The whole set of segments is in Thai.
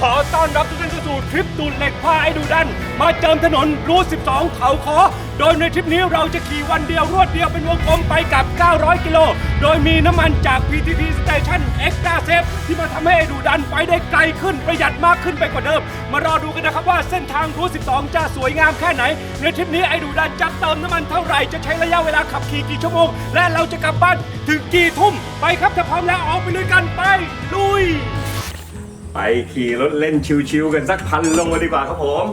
ขอต้อนรับทุกท่านเข้าสู่ทริปดูดเหล็กผ้าไอ้ดูดัน มาเจิมถนนรูท12 เขาคอโดยในทริปนี้เราจะขี่วันเดียวรวดเดียวเป็นวงกลมไปกับ 900 กิโล โดยมีน้ำมันจาก PTT Station Extra Safe ที่มาทำให้ไอ้ดูดันไปได้ไกลขึ้นประหยัดมากขึ้นไปกว่าเดิม มารอดูกันนะครับว่าเส้นทางรูท12 จะสวยงามแค่ไหน ในทริปนี้ไอ้ดูดันจะเติมน้ำมันเท่าไหร่จะใช้ระยะเวลาขับขี่กี่ชั่วโมงและเราจะกลับบ้านถึงกี่ทุ่มไปครับถ้าพร้อมแล้วออกไปลุยกันไปลุย ไปขี่รถเล่นชิวๆกันสักพันลงมาดีกว่าครับผม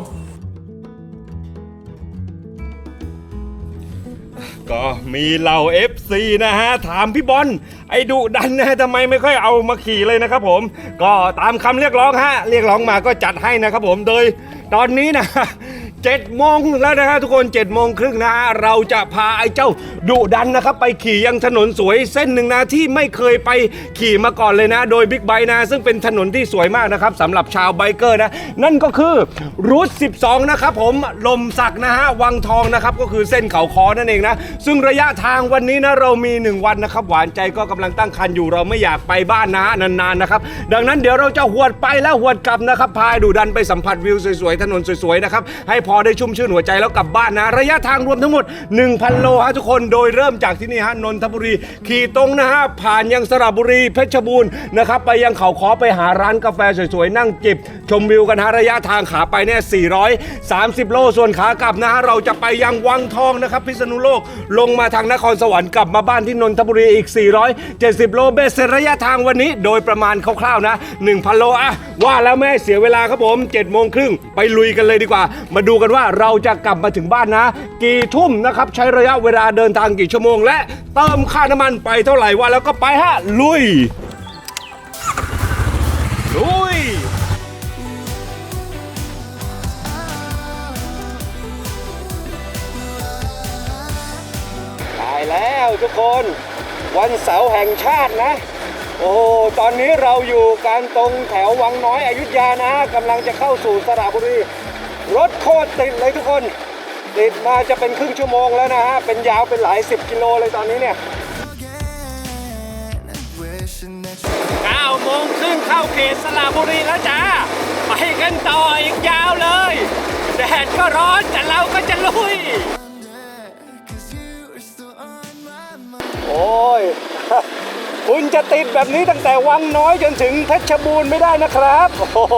ก็มีเหล่า FC นะฮะ ถามพี่บอลไอ้ดุดันนะฮะทำไมไม่ค่อยเอามาขี่เลยนะครับผม ก็ตามคำเรียกร้องฮะ เรียกร้องมาก็จัดให้นะครับผมโดยตอนนี้นะ เจ็ดโมงแล้วนะฮะทุกคน7จ็ดโมงครึ่งนะฮะเราจะพาไอ้เจ้าดุดันนะครับ ไปขี่ยังถนนสวยเส้นหนึ่งนะที่ไม่เคยไปขี่มาก่อนเลยนะ โดยบิ๊กไบค์นะซึ่งเป็นถนนที่สวยมากนะครับสำหรับชาวไบเกอร์นะ นั่นก็คือรูท12 นะครับผมลมสักนะฮะวังทองนะครับก็คือเส้นเขาคอนั่นเองนะซึ่งระยะทางวันนี้นะเรามี 1 วันนะครับหวานใจก็กำลังตั้งคันอยู่เราไม่อยากไปบ้านนะฮะนานๆนะครับดังนั้นเดี๋ยวเราจะหวดไปแล้วหวดกลับนะครับพายดูดันไปสัมผัสวิวสวยๆถนนสวยๆนะครับให้พอได้ชุ่มชื่นหัวใจแล้วกลับบ้านนะ ระยะทางรวมทั้งหมด 1,000 โลฮะทุกคนโดยเริ่มจากที่นี่ฮะนนทบุรี ขี่ตรงนะฮะผ่านยังสระบุรีเพชรบูรณ์นะครับไปยังเขาคอไปหาร้านกาแฟสวยๆ นั่งจิบ ชมวิวกันฮะระยะทางขาไปเนี่ย430 โลส่วนขากลับนะฮะเราจะไปยังวังทองนะครับพิษณุโลกลงมาทางนครสวรรค์กลับมาบ้านที่นนทบุรีอีก 470 โลเบสเสร็จระยะทางวันนี้โดยประมาณคร่าวๆนะ1,000 โลอะว่าแล้วไม่เสียเวลาครับผม7โมงครึ่งไปลุยกันเลยดีกว่า มาดูกันว่าเราจะกลับมาถึงบ้านนะ กี่ทุ่มนะครับใช้ระยะเวลาเดินทางกี่ชั่วโมง และเติมค่าน้ำมันไปเท่าไหร่ว่าแล้วก็ไปฮะลุย ลุยตายแล้วทุกคนวันเสาร์แห่งชาตินะ โอ้ตอนนี้เราอยู่การตรงแถววังน้อยอยุธยานะกำลังจะเข้าสู่สระบุรี รถโคตรติดเลยทุกคน ติดมาจะเป็นครึ่งชั่วโมงแล้วนะฮะ เป็นยาวเป็นหลายสิบกิโลเลยตอนนี้เนี่ย9โมงครึ่งเข้าเขตสระบุรีแล้วจ้า ไปกันต่ออีกยาวเลย แดดก็ร้อนแต่เราก็จะลุย โอ้ย คุณจะติดแบบนี้ตั้งแต่วังน้อยจนถึงเพชรบูรณ์ไม่ได้นะครับ โอ้โห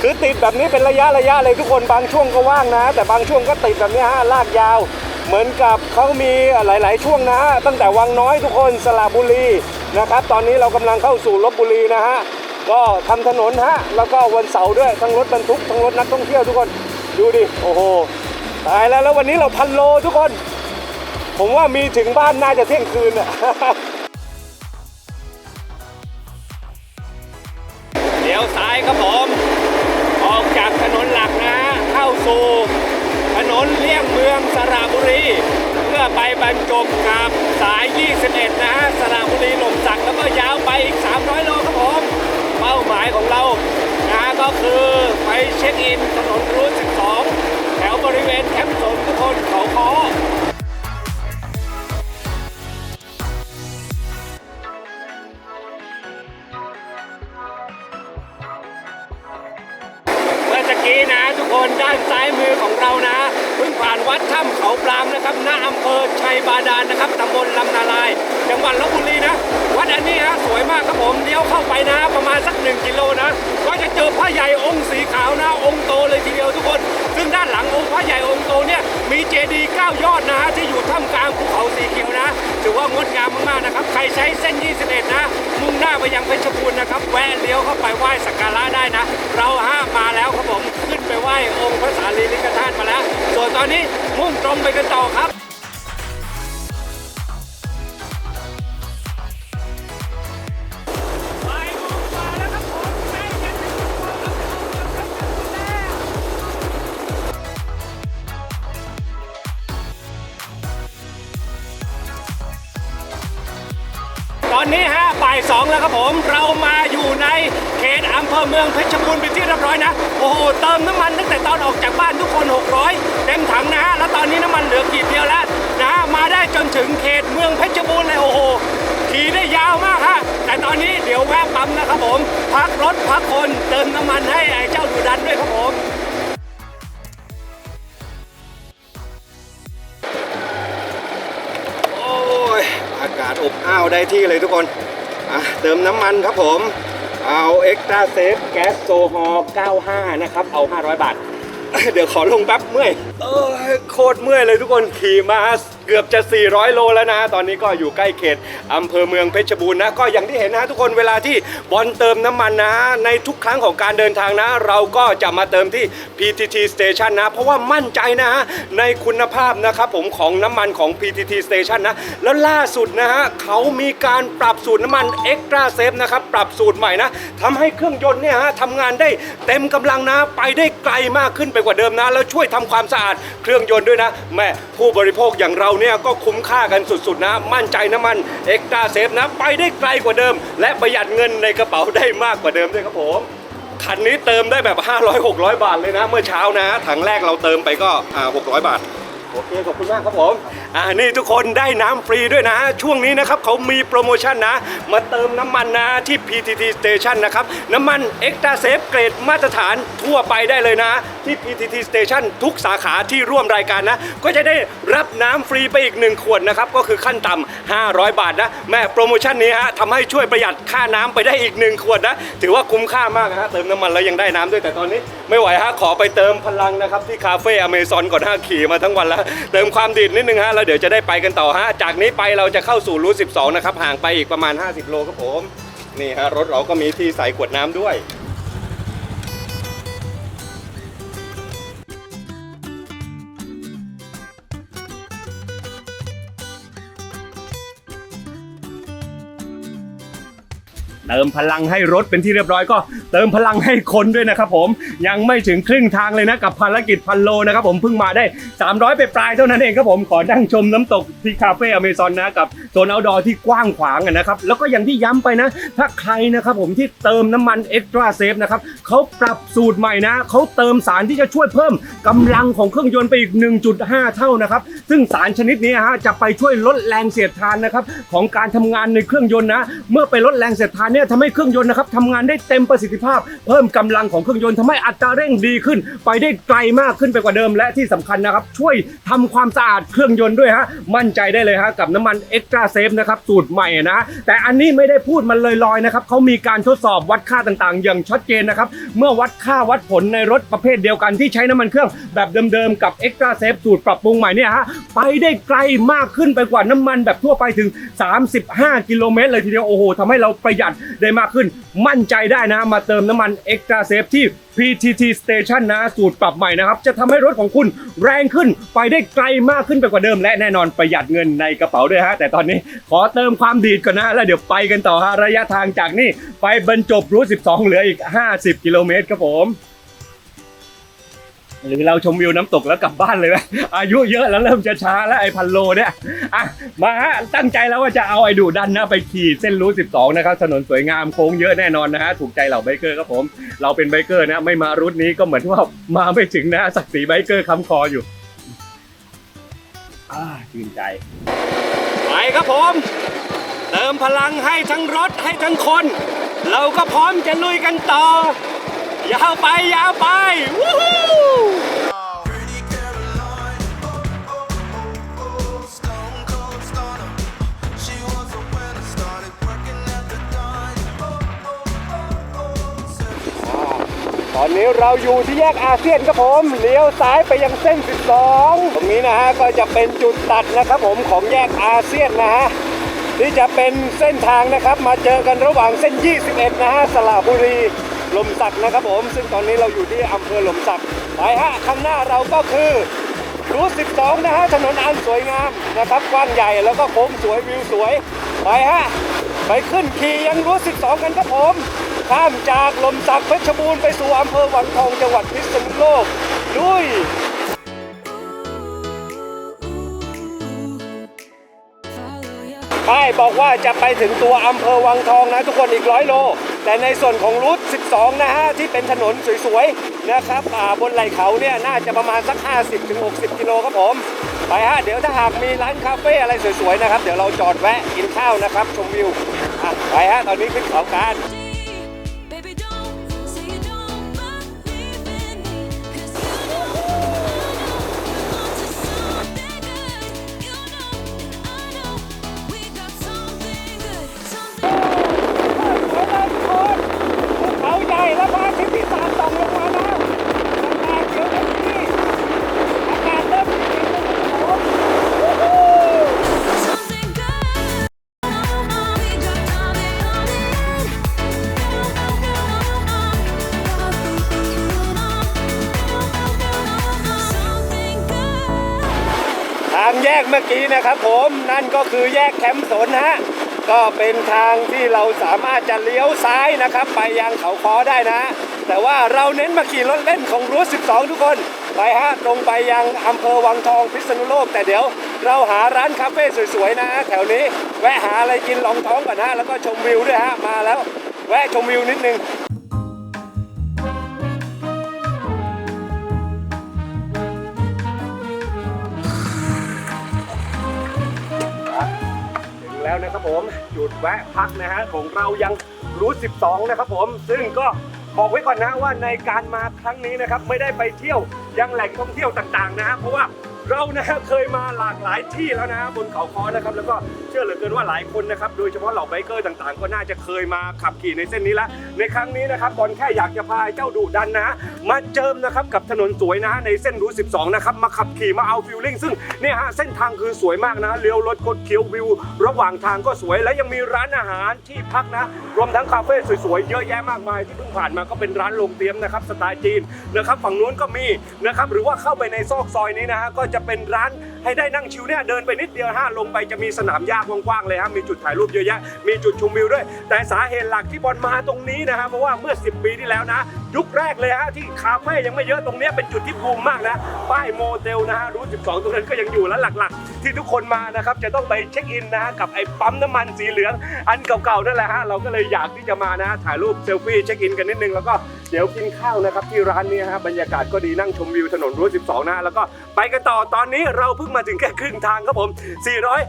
คือติดแบบนี้เป็นระยะระยะเลยทุกคนบางช่วงก็ว่างนะ แต่บางช่วงก็ติดแบบนี้ฮะลากยาว เหมือนกับเขามีหลาย ๆ ช่วงนะ ตั้งแต่วังน้อยทุกคนสระบุรีนะครับ ตอนนี้เรากำลังเข้าสู่ลบบุรีนะฮะก็ทำถนนฮะแล้วก็วันเสาร์ด้วยทั้งรถบรรทุกทั้งรถนักท่องเที่ยวทุกคนดูดิโอ้โหตายแล้วแล้ววันนี้เราพันโลทุกคน ผมว่ามีถึงบ้านน่าจะเที่ยงคืนอะเลี้ยวซ้ายครับผม สู่ถนนเลี่ยงเมืองสระบุรี เพื่อไปบรรจบกับสาย 21 นะฮะสระบุรีหล่มสักแล้วก็ยาวไปอีก 300 โลครับผมเป้าหมายของเรานะก็คือไปเช็คอินถนนรูท 12 แถวบริเวณแคมป์สนทุกคนเขาคอ โตเลยทีเดียวทุกคน ซึ่งด้านหลังองค์พระใหญ่องค์โตเนี่ยมีเจดีย์เก้ายอดนะฮะที่อยู่ท่ามกลางภูเขาสีเขียวนะถือว่างดงามมากๆนะครับ ใครใช้เส้น 21 นะ มุ่งหน้าไปยังเพชรบูรณ์นะครับแวะเลี้ยวเข้าไปไหว้สักการะได้นะ เราห้ามมาแล้วครับผมขึ้นไปไหว้องค์พระสารีริกธาตุมาแล้ว ส่วนตอนนี้มุ่งตรงไปกันต่อครับ ตอนนี้ฮะบ่ายสองแล้วครับผม เรามาอยู่ในเขตอำเภอเมืองเพชรบูรณ์เป็นที่เรียบร้อยนะ โอ้โห เติมน้ำมันตั้งแต่ตอนออกจากบ้านทุกคน 600 เต็มถังนะฮะ แล้วตอนนี้น้ำมันเหลือขีดเดียวแล้วนะฮะ มาได้จนถึงเขตเมืองเพชรบูรณ์เลยโอ้โห ขี่ได้ยาวมากฮะ แต่ตอนนี้เดี๋ยวแวะปั๊มนะครับผม พักรถพักคนเติมน้ำมันให้ไอ้เจ้าดูดันด้วยครับผม ได้ที่เลยทุกคนเติมน้ำมันครับผม เอาเอ็กซ์ตาเซฟแก๊สโซฮอล์95 นะครับ เอา 500 บาท เดี๋ยวขอลงแป๊บเมื่อยเออโคตรเมื่อยเลยทุกคนขี่มา เกือบจะ 400 โลแล้วนะ ตอนนี้ก็อยู่ใกล้เขตอำเภอเมืองเพชรบูรณ์นะ ก็อย่างที่เห็นนะทุกคนเวลาที่บอลเติมน้ำมันนะ ในทุกครั้งของการเดินทางนะ เราก็จะมาเติมที่ PTT Station นะ เพราะว่ามั่นใจนะในคุณภาพนะครับผมของน้ำมันของ PTT Station นะ แล้วล่าสุดนะฮะเขามีการปรับสูตรน้ำมัน Extra Safe นะครับ ปรับสูตรใหม่นะทำให้เครื่องยนต์เนี่ยฮะทำงานได้เต็มกำลังนะ ไปได้ไกลมากขึ้นไปกว่าเดิมนะ แล้วช่วยทำความสะอาดเครื่องยนต์ด้วยนะแม่ผู้บริโภคอย่างเราเนี่ยก็คุ้มค่ากันสุดๆนะ มั่นใจน้ำมันเอ็กตาเซฟนะ ไปได้ไกลกว่าเดิม และประหยัดเงินในกระเป๋าได้มากกว่าเดิมด้วยครับผมคันนี้เติมได้แบบ 500 600 บาทเลยนะ เมื่อเช้านะ ถังแรกเราเติมไปก็600 บาท โอเค ขอบคุณมากครับผมอ่านี่ทุกคนได้น้ำฟรีด้วยนะ ช่วงนี้นะครับเขามีโปรโมชั่นนะ มาเติมน้ำมันนะที่ PTT Station นะครับ น้ำมัน Extra Safe เกรดมาตรฐานทั่วไปได้เลยนะ ที่ PTT Station ทุกสาขาที่ร่วมรายการนะ ก็จะได้รับน้ำฟรีไปอีกหนึ่งขวดนะครับ ก็คือขั้นต่ำ500 บาทนะ แม่โปรโมชั่นนี้ฮะทำให้ช่วยประหยัดค่าน้ำไปได้อีกหนึ่งขวดนะ ถือว่าคุ้มค่ามากนะฮะเติมน้ำมันแล้วยังได้น้ำด้วยแต่ตอนนี้ ไม่ไหวฮะขอไปเติมพลังนะครับที่คาเฟ่อเมซอนก่อนฮะขี่มาทั้งวันแล้วเติมความดิดนิดนึงฮะแล้วเดี๋ยวจะได้ไปกันต่อฮะ จากนี้ไปเราจะเข้าสู่รูท12 นะครับ ห่างไปอีกประมาณ 50 โลครับผม นี่ฮะรถเราก็มีที่ใส่ขวดน้ำด้วย เติมพลังให้รถเป็นที่เรียบร้อยก็ เติมพลังให้คนด้วยนะครับผมยังไม่ถึงครึ่งทางเลยนะกับภารกิจพันโลนะครับผมเพิ่งมาได้ 300 ไปปลายเท่านั้นเองครับผมขอนั่งชมน้ำตกที่คาเฟ่อเมซอนนะกับโซนเอาดอที่กว้างขวางนะครับแล้วก็อย่างที่ย้ำไปนะ ถ้าใครนะครับผมที่เติมน้ำมันเอ็กตร้าเซฟนะครับเขาปรับสูตรใหม่นะเขาเติมสารที่จะช่วยเพิ่มกำลังของเครื่องยนต์ไปอีก 1.5 เท่านะครับซึ่งสารชนิดนี้ฮะจะไปช่วยลดแรงเสียดทานนะครับของการทำงานในเครื่องยนต์นะ เมื่อไปลดแรงเสียดทานเนี่ยทำให้เครื่องยนต์นะครับทำงานได้เต็มประสิทธิภาพ เพิ่มกำลังของเครื่องยนต์ทำให้อัตราเร่งดีขึ้น ไปได้ไกลมากขึ้นไปกว่าเดิม และที่สำคัญนะครับ ช่วยทำความสะอาดเครื่องยนต์ด้วยฮะมั่นใจได้เลยฮะกับน้ำมัน Extra Safe นะครับสูตรใหม่นะแต่อันนี้ไม่ได้พูดมันลอยๆนะครับเขามีการทดสอบวัดค่าต่างๆ อย่างชัดเจนนะครับเมื่อวัดค่าวัดผลในรถประเภทเดียวกันที่ใช้น้ำมันเครื่องแบบเดิมๆกับ Extra Safe สูตรปรับปรุงใหม่เนี่ยฮะไปได้ไกลมากขึ้นไปกว่าน้ำมันแบบทั่วไปถึง 35 กิโลเมตรเลยทีเดียวโอ้โหทำให้เราประหยัดได้มากขึ้น มั่นใจได้นะ มาเติมน้ำมัน Extra Safe ที่ PTT Station นะ สูตรปรับใหม่นะครับ จะทำให้รถของคุณแรงขึ้น ไปได้ไกลมากขึ้นไปกว่าเดิม และแน่นอนประหยัดเงินในกระเป๋าด้วยฮะ แต่ตอนนี้ขอเติมความดีดก่อนนะ แล้วเดี๋ยวไปกันต่อฮะ ระยะทางจากนี่ไปบรรจบรูท12 เหลืออีก 50 กิโลเมตรครับผม หรือเราชมวิวน้ำตกแล้วกลับบ้านเลยไหมอายุเยอะแล้วเริ่มจะช้าแล้วไอ้พันโลเนี่ยอะมาฮะตั้งใจแล้วว่าจะเอาไอ้ดูดันนะไปขี่เส้นรูท12 นะครับ ถนนสวยงามโค้งเยอะแน่นอนนะฮะถูกใจเหล่าไบเกอร์ครับผม เราเป็นไบเกอร์นะไม่มารูทนี้ก็เหมือนว่ามาไม่ถึงนะศักดิ์ศรีไบเกอร์ค้ำคออยู่อ่าชื่นใจ ไปครับผม เติมพลังให้ทั้งรถให้ทั้งคน เราก็พร้อมจะลุยกันต่อ ยาวไปยาวไปวู้ฮู้ตอนนี้เราอยู่ที่แยกอาเซียนครับผมเลี้ยวซ้ายไปยังเส้น 12 ตรงนี้นะฮะก็จะเป็นจุดตัดนะครับผมของแยกอาเซียนนะฮะที่จะเป็นเส้นทางนะครับมาเจอกันระหว่างเส้น 21 นะฮะสระบุรี ลมสักนะครับผม ซึ่งตอนนี้เราอยู่ที่อำเภอลมสักไปฮะข้างหน้าเราก็คือรูท12 นะฮะถนนอันสวยงามนะครับกว้างใหญ่แล้วก็โค้งสวยวิวสวย ไปฮะไปขึ้นขี่ยังรูท12 กันครับผมข้ามจากลมสักเพชรบูรณ์ไปสู่อำเภอวังทองจังหวัดพิษณุโลกลุยไป้ายบอกว่าจะไปถึงตัวอำเภอวังทองนะทุกคนอีกร้อยโลแต่ในส่วนของรูท 12 นะฮะ ที่เป็นถนนสวยๆ นะครับบนไหล่เขาเนี่ย น่าจะประมาณสัก 50-60 กิโลครับผม ไปฮะ เดี๋ยวถ้าหากมีร้านคาเฟ่อะไรสวยๆ นะครับ เดี๋ยวเราจอดแวะกินข้าวนะครับ ชมวิว ไปฮะ ตอนนี้ขึ้นเขาการ นั่นก็คือแยกแคมป์สนฮะก็เป็นทางที่เราสามารถจะเลี้ยวซ้ายนะครับ ไปยังเขาคอได้นะ แต่ว่าเราเน้นมาขี่รถเล่นของรูท12 ทุกคนไปฮะตรงไปยังอำเภอวังทองพิษณุโลก แต่เดี๋ยวเราหาร้านคาเฟ่สวยๆนะฮะแถวนี้แวะหาอะไรกินลองท้องก่อนฮะแล้วก็ชมวิวด้วยฮะมาแล้ว แวะชมวิวนิดนึง แล้วนะครับผมหยุดแวะพักนะฮะของเรายังรูท12 นะครับผมซึ่งก็บอกไว้ก่อนนะว่าในการมาครั้งนี้นะครับไม่ได้ไปเที่ยวยังแหล่งท่องเที่ยวต่างๆนะฮะเพราะว่า เรานะฮะเคยมาหลากหลายที่แล้วนะบนเขาคอนะครับ แล้วก็เชื่อเหลือเกินว่าหลายคนนะครับ โดยเฉพาะเหล่าไบเกอร์ต่างๆ ก็น่าจะเคยมาขับขี่ในเส้นนี้แล้วในครั้งนี้นะครับบอลแค่อยากจะพาเจ้าดุดันนะฮะมาเจิมนะครับกับถนนสวยนะฮะในเส้นรู12 นะครับ มาขับขี่มาเอาฟิลลิ่งซึ่งเนี่ยฮะเส้นทางคือสวยมากนะเลี้ยวรถคดเคี้ยววิว ระหว่างทางก็สวยและยังมีร้านอาหารที่พักนะ รวมทั้งคาเฟ่สวยๆเยอะแยะมากมายที่เพิ่งผ่านมาก็เป็นร้านโรงเตรียมนะครับสไตล์จีนนะครับฝั่งนู้นก็มีนะครับหรือว่าเข้าไปในซอกซอยนี้นะฮะก็จะเป็นร้านให้ได้นั่งชิลเนี่ยเดินไปนิดเดียวฮะลงไปจะมีสนามหญ้ากว้างๆเลยฮะมีจุดถ่ายรูปเยอะแยะมีจุดชมวิวด้วย แต่สาเหตุหลักที่บอลมาตรงนี้นะฮะเพราะว่าเมื่อ 10 ปีที่แล้วนะ ยุคแรกเลยฮะที่คาเฟ่ยังไม่เยอะตรงนี้เป็นจุดที่บูมมากนะป้ายโมเดลนะฮะรูท12 ตรงนั้นก็ยังอยู่และหลักๆ ที่ทุกคนมานะครับจะต้องไปเช็คอินนะฮะกับไอ้ปั๊มน้ำมันสีเหลืองอันเก่าๆนั่นแหละฮะเราก็เลยอยากที่จะมานะถ่ายรูปเซลฟี่เช็คอินกันนิดนึงแล้วก็ เดี๋ยวกินข้าวนะครับที่ร้านนี้ฮะบรรยากาศก็ดีนั่งชมวิวถนนรูท12 นะ แล้วก็ไปกันต่อตอนนี้เราเพิ่งมาถึงแค่ครึ่งทางครับผม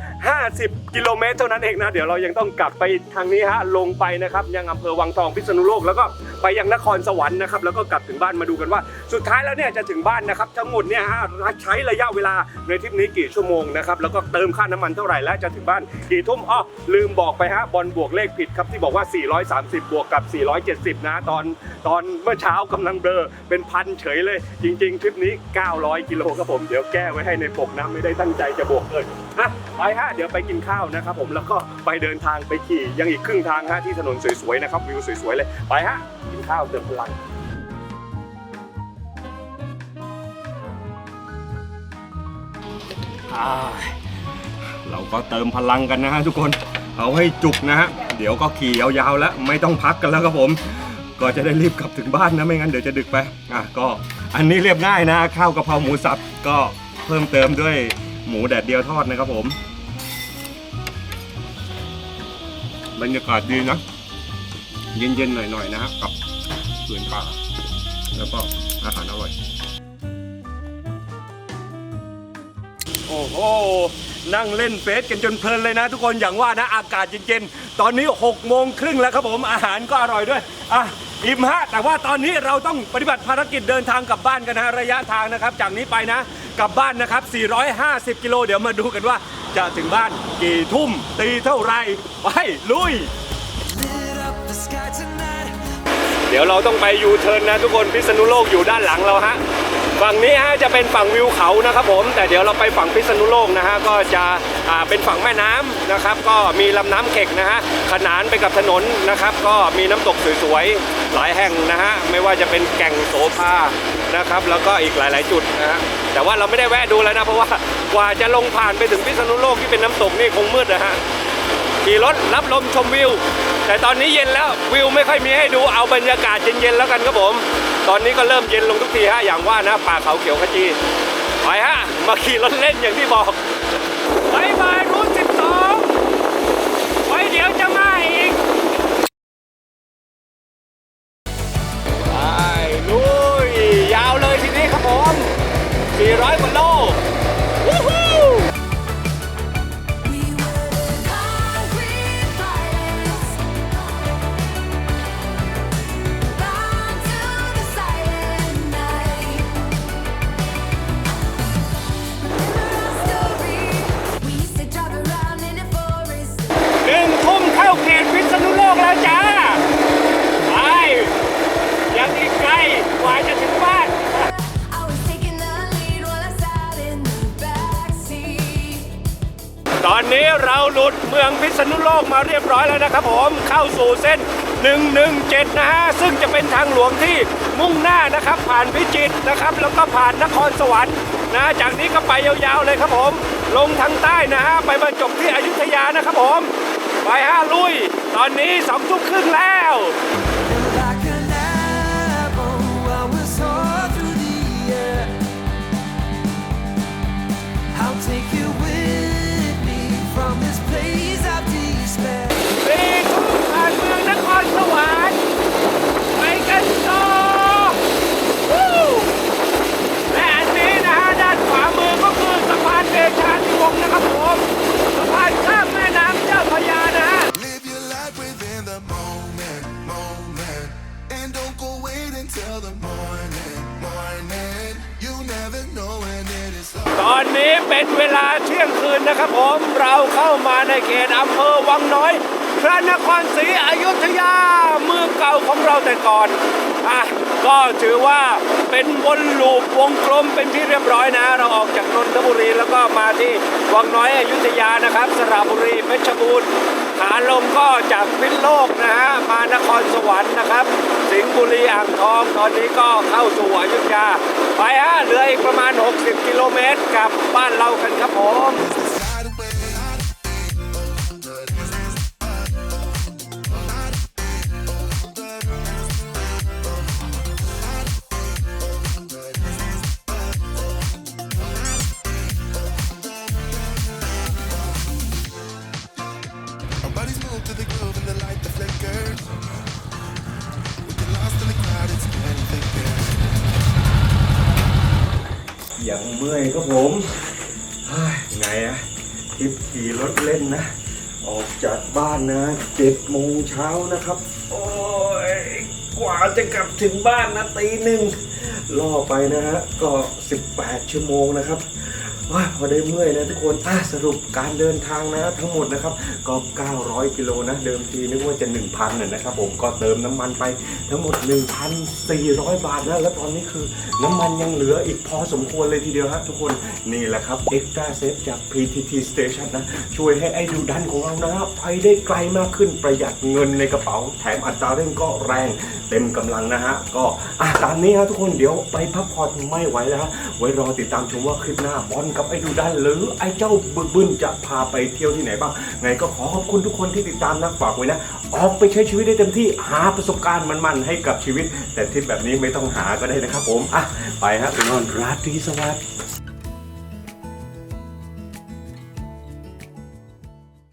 450 กิโลเมตรเท่านั้นเองนะ เดี๋ยวเรายังต้องกลับไปทางนี้ฮะลงไปนะครับยังอำเภอวังทองพิษณุโลกแล้วก็ไปยังนครสวรรค์นะครับแล้วก็กลับถึงบ้านมาดูกันว่า สุดท้ายแล้วเนี่ยจะถึงบ้านนะครับทั้งหมดเนี่ยฮะใช้ระยะเวลาในทริปนี้กี่ชั่วโมงนะครับแล้วก็เติมค่าน้ำมันเท่าไหร่และจะถึงบ้านกี่ทุ่มอ้อลืมบอกไปฮะบอลบวกเลขผิดครับที่บอกว่า 430 บวกกับ 470 นะตอนตอนเมื่อเช้ากำลังเบลอเป็นพันเฉยเลย จริง ๆ ทริปนี้ 900 กิโลครับผมเดี๋ยวแก้ไว้ให้ในปกนะไม่ได้ตั้งใจจะบวกเลยอะไปฮะเดี๋ยวไปกินข้าวนะครับผมแล้วก็ไปเดินทางไปขี่ยังอีกครึ่งทางฮะที่ถนนสวยๆนะครับวิวสวยๆเลยไปฮะกินข้าวเติมพลังเราก็เติมพลังกันนะฮะทุกคน เอาให้จุกนะฮะ เดี๋ยวก็ขี่ยาวๆแล้ว ไม่ต้องพักกันแล้วครับผม ก็จะได้รีบกลับถึงบ้านนะไม่งั้นเดี๋ยวจะดึกไปอะก็อันนี้เรียบง่ายนะ ข้าวกะเพราหมูสับก็เพิ่มเติมด้วยหมูแดดเดียวทอดนะครับผมบรรยากาศดีนะ เย็นๆหน่อยๆนะครับกับสวนป่า แล้วก็อาหารอร่อย โอ้โห นั่งเล่นเฟซกันจนเพลินเลยนะ ทุกคนอย่างว่านะอากาศเย็นๆ ตอนนี้6โมงครึ่งแล้วครับผมอาหารก็อร่อยด้วย อะ อิ่มฮะแต่ว่าตอนนี้เราต้องปฏิบัติภารกิจเดินทางกลับบ้านกันนะระยะทางนะครับ จากนี้ไปนะกลับบ้านนะครับ 450 กิโลเดี๋ยวมาดูกันว่าจะถึงบ้านกี่ทุ่มตีเท่าไหรไปลุย เดี๋ยวเราต้องไปยูเทิร์นนะทุกคนพิษณุโลกอยู่ด้านหลังเราฮะฝั่งนี้ฮะจะเป็นฝั่งวิวเขานะครับผม แต่เดี๋ยวเราไปฝั่งพิษณุโลกนะฮะก็จะ เป็นฝั่งแม่น้ำนะครับ ก็มีลำน้ำเข็กนะฮะขนานไปกับถนนนะครับ ก็มีน้ำตกสวยๆหลายแห่งนะฮะไม่ว่าจะเป็นแก่งโสภานะครับแล้วก็อีกหลายๆจุดนะฮะแต่ว่าเราไม่ได้แวะดูแล้วนะเพราะว่ากว่าจะลงผ่านไปถึงพิษณุโลกที่เป็นน้ำตกนี่คงมืดนะฮะขี่รถรับลมชมวิว แต่ตอนนี้เย็นแล้ววิวไม่ค่อยมีให้ดูเอาบรรยากาศเย็นๆแล้วกันครับผม ตอนนี้ก็เริ่มเย็นลงทุกทีฮะอย่างว่านะป่าเขาเขียวขจีไปฮะมาขี่รถเล่นอย่างที่บอก ษณุโลกมาเรียบร้อยแล้วนะครับผมเข้าสู่เส้น 117 นะฮะ ซึ่งจะเป็นทางหลวงที่มุ่งหน้านะครับ ผ่านพิจิตรนะครับ แล้วก็ผ่านนครสวรรค์นะจากนี้ก็ไปยาวๆเลยครับผม ลงทางใต้นะฮะ ไปบรรจบที่อยุธยานะครับผม ไปฮะลุย ตอนนี้สองทุ่มครึ่งแล้ว เขตอำเภอวังน้อย พระนครศรีอยุธยาเมืองเก่าของเราแต่ก่อนอะก็ถือว่าเป็นวนลูปวงกลมเป็นที่เรียบร้อยนะ เราออกจากนนทบุรีแล้วก็มาที่วังน้อยอยุธยานะครับ สระบุรีเพชรบูรณ์ขาลงก็จากพิษโลกนะฮะมานครสวรรค์นะครับ สิงห์บุรีอ่างทองตอนนี้ก็เข้าสู่อยุธยา ไปฮะเหลืออีกประมาณ 60 กิโลเมตรกับบ้านเรากันครับผม เมื่อยครับผมไงอะคลิปขี่รถเล่นนะ ออกจากบ้านนะเจ็ดโมงเช้านะครับ โอ้ยกว่าจะกลับถึงบ้านนะตีหนึ่งล่อไปนะฮะก็ 18 ชั่วโมงนะครับ ว้าพอได้เมื่อยนะทุกคนอะสรุปการเดินทางนะทั้งหมดนะครับก็ 900 กิโลนะ เดิมทีนึกว่าจะ 1,000น่ะนะครับผมก็เติมน้ำมันไปทั้งหมด 1,400 บาทนะแล้วตอนนี้คือน้ำมันยังเหลืออีกพอสมควรเลยทีเดียวฮะทุกคนนี่แหละครับ Extra Safe จาก PTT Station นะ ช่วยให้ไอ้ดูดันของเรานะไปได้ไกลมากขึ้นประหยัดเงินในกระเป๋าแถมอัตราเร่งก็แรงเต็มกำลังนะฮะ ก็อะตามนี้ฮะทุกคนเดี๋ยวไปพักผ่อนไม่ไหวแล้วไว้รอติดตามชมว่าคลิปหน้าบอลกับไอ้ดูดันหรือไอ้เจ้าบึกบึนจะพาไปเที่ยวที่ไหนบ้าง ไงก็ขอขอบคุณทุกคนที่ติดตามนะฝากไว้นะ ออกไปใช้ชีวิตได้เต็มที่หาประสบการณ์มันๆให้กับชีวิต แต่ทริปแบบนี้ไม่ต้องหาก็ได้นะครับผมอะไปฮะไปนอนราตรีสวัสดิ์